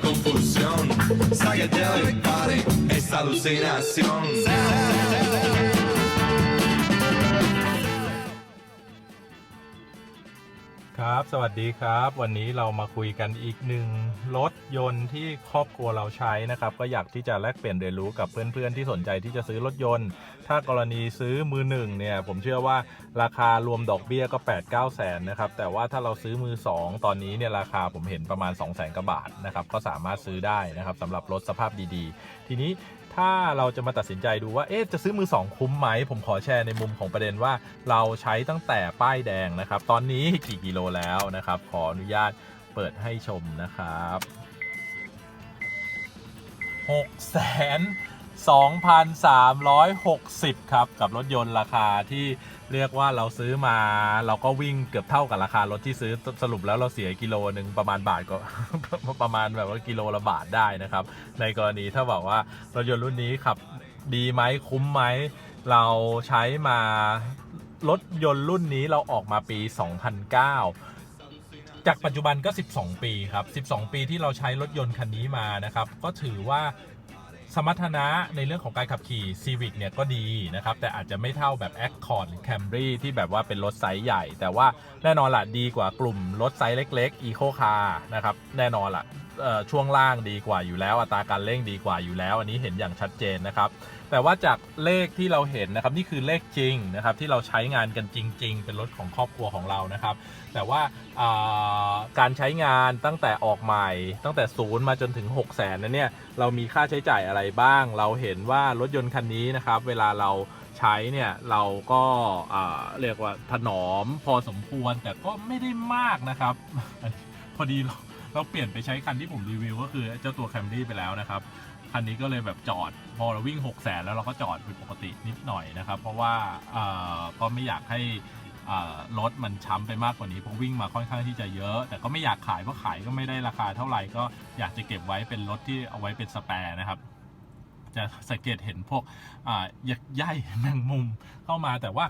confusión. Psychedelic party es alucinación. ครับ สวัสดีครับ วันนี้เรามาคุยกันอีกหนึ่งรถยนต์ที่ครอบครัวเราใช้นะครับ ก็อยากที่จะแลกเปลี่ยนเรียนรู้กับเพื่อนๆที่สนใจที่จะซื้อรถยนต์ ถ้ากรณีซื้อมือหนึ่งเนี่ย ผมเชื่อว่าราคารวมดอกเบี้ยก็ 8 9แสนนะครับ แต่ว่าถ้าเราซื้อมือ 2 ตอนนี้เนี่ยราคาผมเห็นประมาณ 2 0 0แสนกว่าบาทนะครับ ก็สามารถซื้อได้นะครับสำหรับรถสภาพดีๆ ทีนี้ ถ้าเราจะมาตัดสินใจดูว่าเอ๊ะจะซื้อมือ 2 คุ้มไหม ผมขอแชร์ในมุมของประเด็นว่าเราใช้ตั้งแต่ป้ายแดงนะครับ ตอนนี้กี่กิโลแล้วนะครับ ขออนุญาตเปิดให้ชมนะครับ6แสน 2,360 ครับ กับรถยนต์ราคาที่เรียกว่าเราซื้อมา เราก็วิ่งเกือบเท่ากับราคารถที่ซื้อสรุปแล้วเราเสียกิโลหนึ่งประมาณบาทก็ ประมาณแบบว่ากิโลละบาทได้นะครับ ในกรณีถ้าบอกว่ารถยนต์รุ่นนี้ขับดีไหมคุ้มไหมเราใช้มารถยนต์รุ่นนี้เราออกมาปี 2009จากปัจจุบันก็ 12 ปีครับ 12 ปีที่เราใช้รถยนต์คันนี้มานะครับ ก็ถือว่า สมรรถนะในเรื่องของการขับขี่ Civic เนี่ยก็ดีนะครับ แต่อาจจะไม่เท่าแบบ Accord หรือ Camry ที่แบบว่าเป็นรถไซส์ใหญ่ แต่ว่าแน่นอนล่ะดีกว่ากลุ่มรถไซส์เล็ก ๆ Eco Car นะครับ แน่นอนล่ะเอ่อ ช่วงล่างดีกว่าอยู่แล้ว อัตราการเร่งดีกว่าอยู่แล้ว อันนี้เห็นอย่างชัดเจนนะครับ แต่ว่าจากเลขที่เราเห็นนะครับนี่คือเลขจริงนะครับที่เราใช้งานกันจริง ๆ เป็นรถของครอบครัวของเรานะครับ แต่ว่าการใช้งานตั้งแต่ออกใหม่ ตั้งแต่ศูนย์มาจนถึง 6 0แสนนั้นเนี่ยเรามีค่าใช้จ่ายอะไรบ้าง เราเห็นว่ารถยนต์คันนี้นะครับเวลาเราใช้เนี่ยเราก็เรียกว่าถนอมพอสมควรแต่ก็ไม่ได้มากนะครับ พอดีเรา เราเปลี่ยนไปใช้คันที่ผมรีวิวก็คือเจ้าตัวแคมรี่ไปแล้วนะครับ คันนี้ก็เลยแบบจอด พอเราวิ่ง 6 0แสนแล้วเราก็จอดเป็นปกตินิดหน่อยนะครับ เพราะว่าก็ไม่อยากให้รถมันช้ำไปมากกว่านี้เพราะวิ่งมาค่อนข้างที่จะเยอะ แต่ก็ไม่อยากขายเพราะขายก็ไม่ได้ราคาเท่าไหร่ก็อยากจะเก็บไว้เป็นรถที่เอาไว้เป็นสแปร์นะครับ จะสังเกตเห็นพวกอ่ายักใยแมงมุมเข้ามาแต่ว่า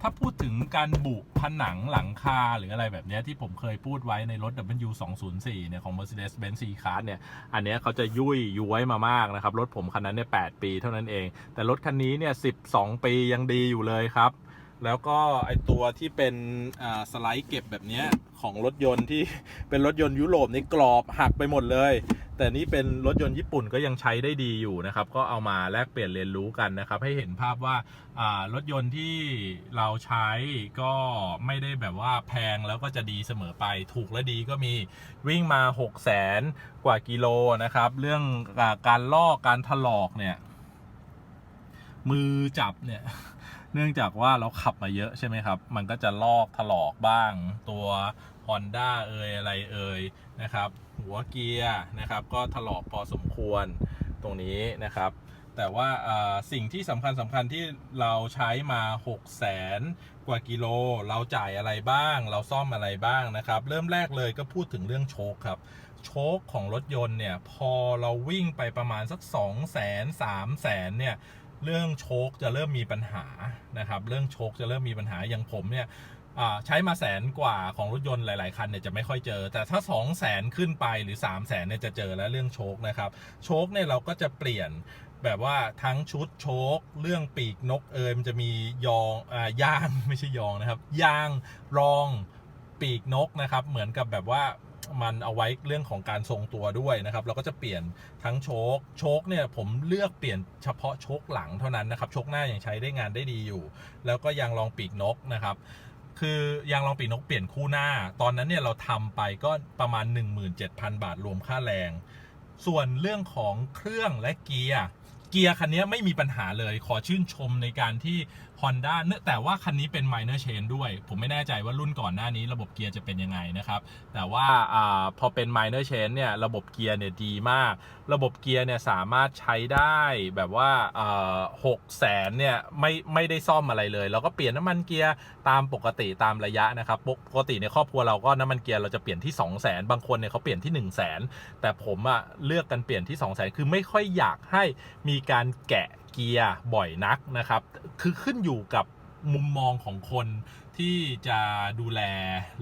ถ้าพูดถึงการบุผนังหลังคาหรืออะไรแบบนี้ที่ผมเคยพูดไว้ในรถ W204 เนี่ยของ Mercedes-Benz C-Class เนี่ย อันเนี้ยเขาจะยุ่ยย้วยมามากนะครับ รถผมคันนั้นเนี่ย8ปีเท่านั้นเอง แต่รถคันนี้เนี่ย 12 ปียังดีอยู่เลยครับ แล้วก็ไอตัวที่เป็นสไลด์เก็บแบบนี้ของรถยนต์ที่เป็นรถยนต์ยุโรปนี่กรอบหักไปหมดเลย แต่นี่เป็นรถยนต์ญี่ปุ่นก็ยังใช้ได้ดีอยู่นะครับ ก็เอามาแลกเปลี่ยนเรียนรู้กันนะครับ ให้เห็นภาพว่ารถยนต์ที่เราใช้ก็ไม่ได้แบบว่าแพงแล้วก็จะดีเสมอไปถูกและดีก็มีวิ่งมา 6 0แสนกว่ากิโลนะครับ เรื่องอการลอกการถลอกเนี่ยมือจับเนี่ย เนื่องจากว่าเราขับมาเยอะใช่ไหมครับ มันก็จะลอกถลอกบ้าง ตัว Honda เอ่ยอะไรเอ่ยนะครับ หัวเกียร์นะครับก็ถลอกพอสมควรตรงนี้นะครับ แต่ว่าสิ่งที่สำคัญสำคัญที่เราใช้มา6 0แสนกว่ากิโล เราจ่ายอะไรบ้าง เราซ่อมอะไรบ้างนะครับ เริ่มแรกเลยก็พูดถึงเรื่องโชคครับโชคของรถยนต์เนี่ย พอเราวิ่งไปประมาณสัก 2 0 0แสน3แสนเนี่ย เรื่องโชคจะเริ่มมีปัญหานะครับ เรื่องโชคจะเริ่มมีปัญหาอย่างผมเนี่ยใช้มาแสนกว่าของรถยนต์หลาย ๆ คันเนี่ยจะไม่ค่อยเจอ แต่ถ้า 2 0 0แสนขึ้นไปหรือ 3 0 0แสนเนี่ยจะเจอแล้วเรื่องโชคนะครับ โชคเนี่ยเราก็จะเปลี่ยนแบบว่าทั้งชุดโชคเรื่องปีกนกเอยมันจะมียองอ่ายางไม่ใช่ยองนะครับยางรองปีกนกนะครับ เหมือนกับแบบว่า มันเอาไว้เรื่องของการทรงตัวด้วยนะครับ เราก็จะเปลี่ยนทั้งโชคโชคเนี่ยผมเลือกเปลี่ยนเฉพาะโชคหลังเท่านั้นนะครับ โชคหน้ายังใช้ได้งานได้ดีอยู่ แล้วก็ยางรองปีกนกนะครับคือยางรองปีกนกเปลี่ยนคู่หน้า ตอนนั้นเนี่ยเราทำไปก็ประมาณ 17,000 บาทรวมค่าแรง ส่วนเรื่องของเครื่องและเกียร์เกียร์คันนี้ไม่มีปัญหาเลย ขอชื่นชมในการที่ Honda เนื่องแต่ว่าคันนี้เป็น minor change ด้วย ผมไม่แน่ใจว่ารุ่นก่อนหน้านี้ระบบเกียร์จะเป็นยังไงนะครับ แต่ว่าอาพอเป็น minor change เนี่ยระบบเกียร์เนี่ยดีมาก ระบบเกียร์เนี่ยสามารถใช้ได้แบบว่าหกแสนเนี่ยไม่ไม่ได้ซ่อมอะไรเลยเราก็เปลี่ยนน้ำมันเกียร์ตามปกติตามระยะนะครับปกติในครอบครัวเราก็น้ำมันเกียร์เราจะเปลี่ยนที่ 2 0 0 0 0 0บางคนเนี่ยเขาเปลี่ยนที่ 1 0 0 0 0แสนแต่ผมอะเลือกกันเปลี่ยนที่ 2 0 0 0 0 0คือไม่ค่อยอยากให้มีการแกะ เกียร์บ่อยนักนะครับ คือขึ้นอยู่กับมุมมองของคนที่จะดูแล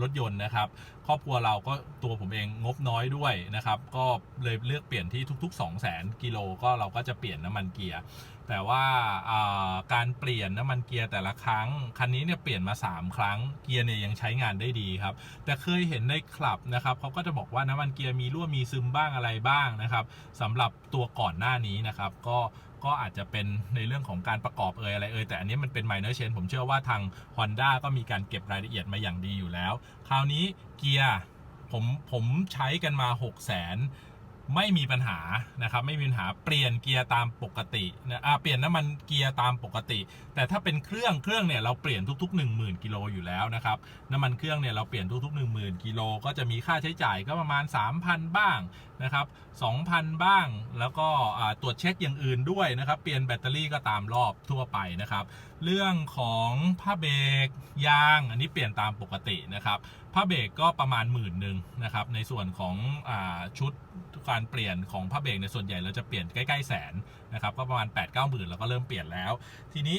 รถยนต์นะครับ ครอบครัวเราก็ตัวผมเองงบน้อยด้วยนะครับ ก็เลยเลือกเปลี่ยนที่ทุก ๆ 2 0 0 0 0กิโลก็เราก็จะเปลี่ยนน้ำมันเกียร์ แต่ว่าอ่าการเปลี่ยนน้ำมันเกียร์แต่ละครั้ง คันนี้เนี่ยเปลี่ยนมา 3 ครั้งเกียร์เนี่ยยังใช้งานได้ดีครับ แต่เคยเห็นในคลับนะครับเขาก็จะบอกว่าน้ำมันเกียร์มีรั่วมีซึมบ้างอะไรบ้างนะครับสำหรับตัวก่อนหน้านี้นะครับ ก็ ก็อาจจะเป็นในเรื่องของการประกอบเอ่ยอะไรเอ่ยแต่อันนี้มันเป็น minor change ผมเชื่อว่าทาง Honda ก็มีการเก็บรายละเอียดมาอย่างดีอยู่แล้ว คราวนี้เกียร์ผมผมใช้กันมา 6 0 0 0 0ไม่มีปัญหานะครับไม่มีปัญหาเปลี่ยนเกียร์ตามปกตินะเปลี่ยนน้ำมันเกียร์ตามปกติ แต่ถ้าเป็นเครื่องเครื่องเนี่ยเราเปลี่ยนทุก ๆ 1 0,000กิโลอยู่แล้วนะครับน้ำมันเครื่องเนี่ยเราเปลี่ยนทุก ๆ 1 0,000กิโลก็จะมีค่าใช้จ่ายก็ประมาณ 3,000 บ้างนะครับ2,000 บ้าง แล้วก็ตรวจเช็คอย่างอื่นด้วยนะครับ เปลี่ยนแบตเตอรี่ก็ตามรอบทั่วไปนะครับ เรื่องของผ้าเบรกยางอันนี้เปลี่ยนตามปกตินะครับผ้าเบรกก็ประมาณหมื่นหนึ่งนะครับในส่วนของอชุดการเปลี่ยนของผ้าเบรกในส่วนใหญ่เราจะเปลี่ยนใกล้ๆแสนนะครับก็ประมาณ 8 9 0 0 0 0เราก็เริ่มเปลี่ยนแล้ว ทีนี้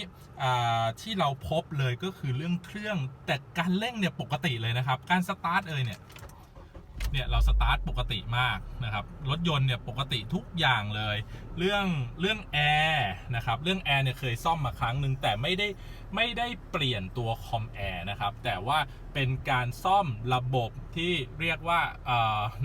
ที่เราพบเลยก็คือเรื่องเครื่องแต่การเร่งเนี่ยปกติเลยนะครับ การสตาร์ทเอยเนี่ย เนี่ยเราสตาร์ทปกติมากนะครับ รถยนต์เนี่ยปกติทุกอย่างเลย เรื่องเรื่องแอร์นะครับ เรื่องแอร์เนี่ยเคยซ่อมมาครั้งหนึ่งแต่ไม่ได้ไม่ได้เปลี่ยนตัวคอมแอร์นะครับ แต่ว่าเป็นการซ่อมระบบที่เรียกว่า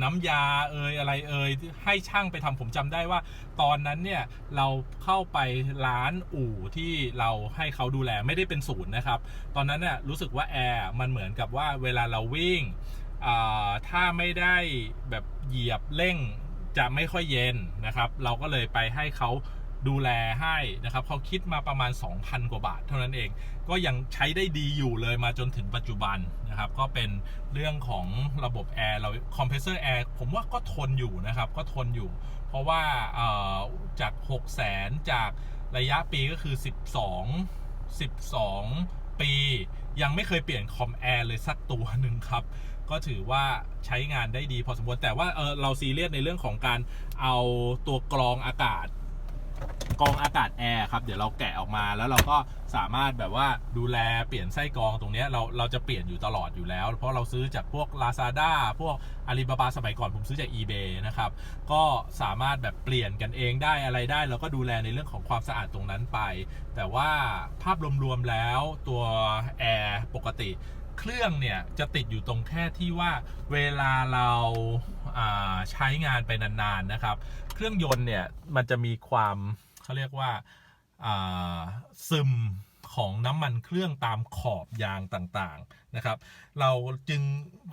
น้ำยาเอยอะไรเอยที่ให้ช่างไปทำผมจำได้ว่า ตอนนั้นเนี่ยเราเข้าไปร้านอู่ที่เราให้เขาดูแลไม่ได้เป็นศูนย์นะครับ ตอนนั้นเนี่ยรู้สึกว่าแอร์มันเหมือนกับว่าเวลาเราวิ่ง ถ้าไม่ได้แบบเหยียบเร่งจะไม่ค่อยเย็นนะครับ เราก็เลยไปให้เขาดูแลให้นะครับเขาคิดมาประมาณ 2,000 กว่าบาท เท่านั้นเอง ก็ยังใช้ได้ดีอยู่เลยมาจนถึงปัจจุบันนะครับ ก็เป็นเรื่องของระบบแอร์เราคอมเพรสเซอร์แอร์ผมว่าก็ทนอยู่นะครับ ก็ทนอยู่ เพราะว่าจาก 6 0 0 0 0 0จากระยะปีก็คือ 12 12 ปี ยังไม่เคยเปลี่ยนคอมแอร์เลยสักตัวหนึ่งครับ ก็ถือว่าใช้งานได้ดีพอสมควรแต่ว่าเออเราซีเรียสในเรื่องของการเอาตัวกรองอากาศกรองอากาศแอร์ครับเดี๋ยวเราแกะออกมาแล้วเราก็สามารถแบบว่าดูแลเปลี่ยนไส้กรองตรงนี้เราเราจะเปลี่ยนอยู่ตลอดอยู่แล้ว เพราะเราซื้อจากพวก Lazada พวก Alibaba สมัยก่อนผมซื้อจาก eBay นะครับ ก็สามารถแบบเปลี่ยนกันเองได้อะไรได้ แล้วก็ดูแลในเรื่องของความสะอาดตรงนั้นไป แต่ว่าภาพรวมๆแล้วตัวแอร์ปกติ เครื่องเนี่ยจะติดอยู่ตรงแค่ที่ว่าเวลาเราาใช้งานไปนานๆนะครับ เครื่องยนต์เนี่ยมันจะมีความเขาเรียกว่าาซึมของน้ำมันเครื่องตามขอบยางต่างๆนะครับ เราจึง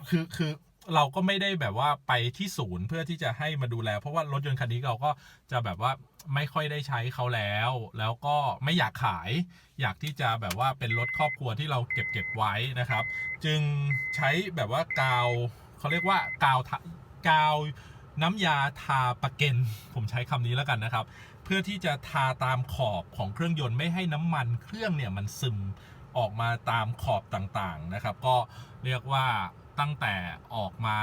คือคือ เราก็ไม่ได้แบบว่าไปที่ศูนย์เพื่อที่จะให้มาดูแล เพราะว่ารถยนต์คันนี้เราก็จะแบบว่าไม่ค่อยได้ใช้เขาแล้ว แล้วก็ไม่อยากขาย อยากที่จะแบบว่าเป็นรถครอบครัวที่เราเก็บเก็บไว้นะครับ จึงใช้แบบว่ากาวเขาเรียกว่ากาวทากาวน้ำยาทาปะเก็นผมใช้คำนี้แล้วกันนะครับ เพื่อที่จะทาตามขอบของเครื่องยนต์ไม่ให้น้ำมันเครื่องเนี่ยมันซึมออกมาตามขอบต่างๆนะครับ ก็เรียกว่า ตั้งแต่ออกมา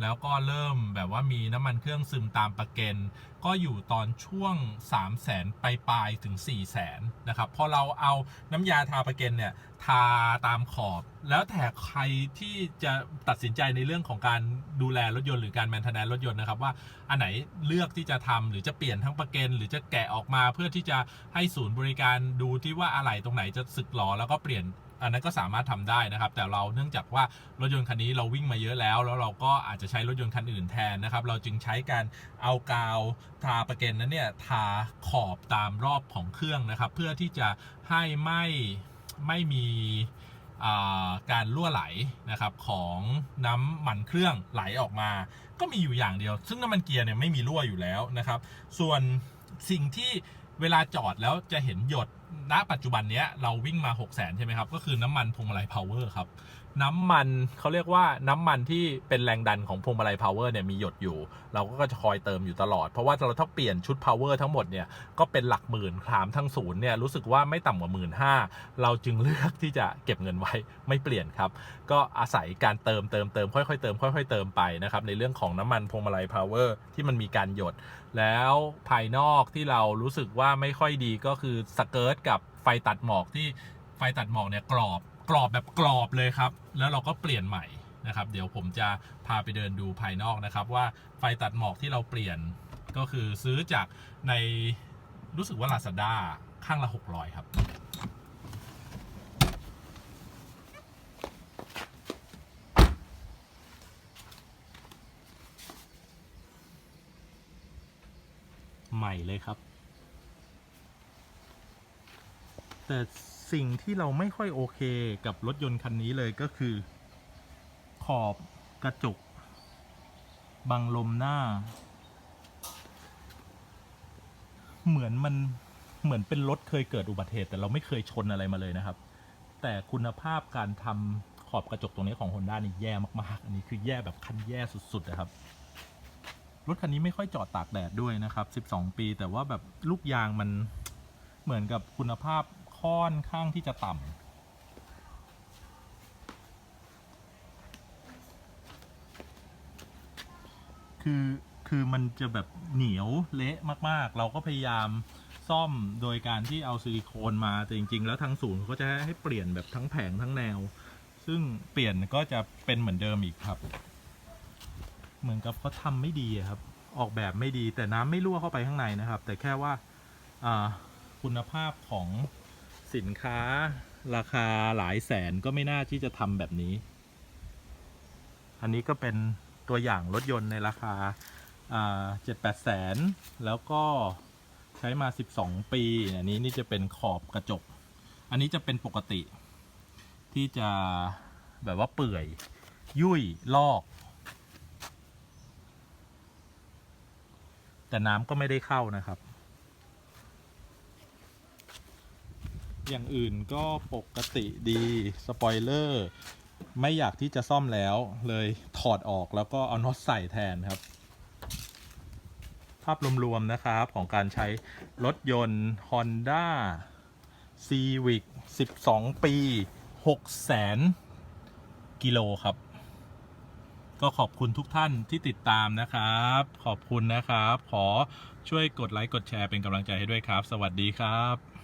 แล้วก็เริ่มแบบว่ามีน้ำมันเครื่องซึมตามประเก็นก็อยู่ตอนช่วง 3 0 0แสนปลายๆถึง 4 0 0แสนนะครับพอเราเอาน้ำยาทาประเก็นเนี่ยทาตามขอบแล้วแต่ใครที่จะตัดสินใจในเรื่องของการดูแลรถยนต์หรือการแมนเทนแนนรถยนต์นะครับว่าอันไหนเลือกที่จะทำหรือจะเปลี่ยนทั้งประเก็นหรือจะแกะออกมาเพื่อที่จะให้ศูนย์บริการดูที่ว่าอะไหล่ตรงไหนจะสึกหรอแล้วก็เปลี่ยน อันนั้นก็สามารถทำได้นะครับ แต่เราเนื่องจากว่ารถยนต์คันนี้เราวิ่งมาเยอะแล้ว แล้วเราก็อาจจะใช้รถยนต์คันอื่นแทนนะครับ เราจึงใช้การเอากาวทาประเก็นนั้นเนี่ยทาขอบตามรอบของเครื่องนะครับ เพื่อที่จะให้ไม่ไม่มีการรั่วไหลนะครับของน้ำมันเครื่องไหลออกมา ก็มีอยู่อย่างเดียว ซึ่งน้ำมันเกียร์เนี่ยไม่มีรั่วอยู่แล้วนะครับ ส่วนสิ่งที่เวลาจอดแล้วจะเห็นหยด ณปัจจุบันเนี้ยเราวิ่งมา 6 0 0 0 0ใช่ไหมครับ ก็คือน้ำมันพวงมาลัยพาวเวอร์ครับ น้ำมันเขาเรียกว่าน้ำมันที่เป็นแรงดันของพวงมาลัยพาวเวอร์เนี่ยมีหยดอยู่ เราก็จะคอยเติมอยู่ตลอด เพราะว่าเราต้องเปลี่ยนชุดพาวเวอร์ทั้งหมดเนี่ยก็เป็นหลักหมื่นถามทั้งศูนย์เนี่ยรู้สึกว่าไม่ต่ำกว่าหมื่นห้าเราจึงเลือกที่จะเก็บเงินไว้ไม่เปลี่ยนครับ ก็อาศัยการเติมเติมเติมค่อยๆเติมค่อยๆเติมไปนะครับในเรื่องของน้ำมันพวงมาลัยพาวเวอร์ที่มันมีการหยด แล้วภายนอกที่เรารู้สึกว่าไม่ค่อยดีก็คือสเกิร์ตกับไฟตัดหมอกที่ไฟตัดหมอกเนี่ยกรอบกรอบแบบกรอบเลยครับ แล้วเราก็เปลี่ยนใหม่นะครับ เดี๋ยวผมจะพาไปเดินดูภายนอกนะครับ ว่าไฟตัดหมอกที่เราเปลี่ยนก็คือซื้อจากในรู้สึกว่าลาซาด้าข้างละ 600 ครับ ใหม่เลยครับ แต่สิ่งที่เราไม่ค่อยโอเคกับรถยนต์คันนี้เลยก็คือ ขอบกระจก บังลมหน้า เหมือนมันเหมือนเป็นรถเคยเกิดอุบัติเหตุ แต่เราไม่เคยชนอะไรมาเลยนะครับ แต่คุณภาพการทำขอบกระจกตรงนี้ของ Honda นี่แย่มาก ๆ อันนี้คือแย่แบบขั้นแย่สุด ๆ นะครับ รถคันนี้ไม่ค่อยจอดตากแดดด้วยนะครับ 12 ปี แต่ว่าแบบลูกยางมันเหมือนกับคุณภาพค่อนข้างที่จะต่ำคือคือมันจะแบบเหนียวเละมากๆ เราก็พยายามซ่อมโดยการที่เอาซิลิโคนมาแต่จริง ๆ แล้วทางศูนย์เขาจะให้เปลี่ยนแบบทั้งแผงทั้งแนว ซึ่งเปลี่ยนก็จะเป็นเหมือนเดิมอีกครับ เหมือนกับเขาทำไม่ดีครับ ออกแบบไม่ดี แต่น้ำไม่รั่วเข้าไปข้างในนะครับ แต่แค่ว่าอ่าคุณภาพของสินค้าราคาหลายแสนก็ไม่น่าที่จะทำแบบนี้ อันนี้ก็เป็นตัวอย่างรถยนต์ในราคาเจ็ดแปดแสน แล้วก็ใช้มา 12 ปี อันนี้นี่จะเป็นขอบกระจก อันนี้จะเป็นปกติที่จะแบบว่าเปื่อย ยุ่ย ลอก แต่น้ำก็ไม่ได้เข้านะครับ อย่างอื่นก็ปกติดีสปอยเลอร์ไม่อยากที่จะซ่อมแล้วเลยถอดออกแล้วก็เอาน็อตใส่แทนครับ ภาพรวมๆนะครับของการใช้รถยนต์ Honda Civic 12 ปี6แสนกิโลครับ ก็ขอบคุณทุกท่านที่ติดตามนะครับ ขอบคุณนะครับ ขอช่วยกดไลค์กดแชร์เป็นกำลังใจให้ด้วยครับ สวัสดีครับ